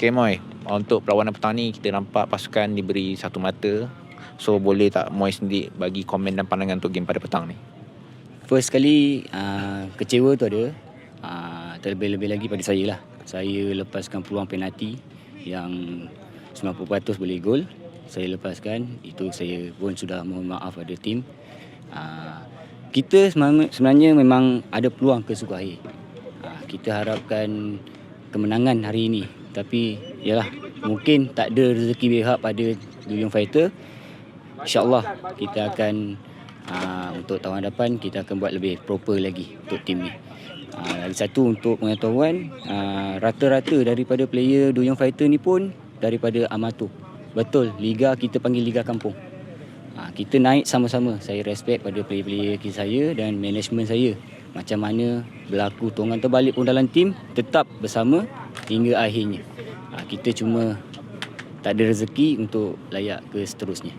Okay Moy, untuk perlawanan petang ni kita nampak pasukan diberi satu mata. So boleh tak Moy sendiri bagi komen dan pandangan untuk game pada petang ni? First kali uh, kecewa tu ada. Uh, Terlebih-lebih lagi pada saya lah. Saya lepaskan peluang penalti Yang 90% boleh gol. Saya lepaskan Itu saya pun sudah mohon maaf pada tim. Uh, Kita sebenarnya memang ada peluang ke suku akhir Kita harapkan kemenangan hari ini Tapi yalah mungkin tak ada rezeki berhak pada Duyung Fighter InsyaAllah kita akan uh, untuk tahun hadapan kita akan buat lebih proper lagi untuk tim ni. Uh, lagi satu untuk pengetahuan uh, rata-rata daripada player Duyung Fighter ni pun daripada amatur. Betul, liga kita panggil liga kampung. Uh, kita naik sama-sama. Saya respect pada player-player saya dan management saya. Macam mana berlaku tongan terbalik pun dalam tim tetap bersama hingga akhirnya. Uh, kita cuma tak ada rezeki untuk layak ke seterusnya.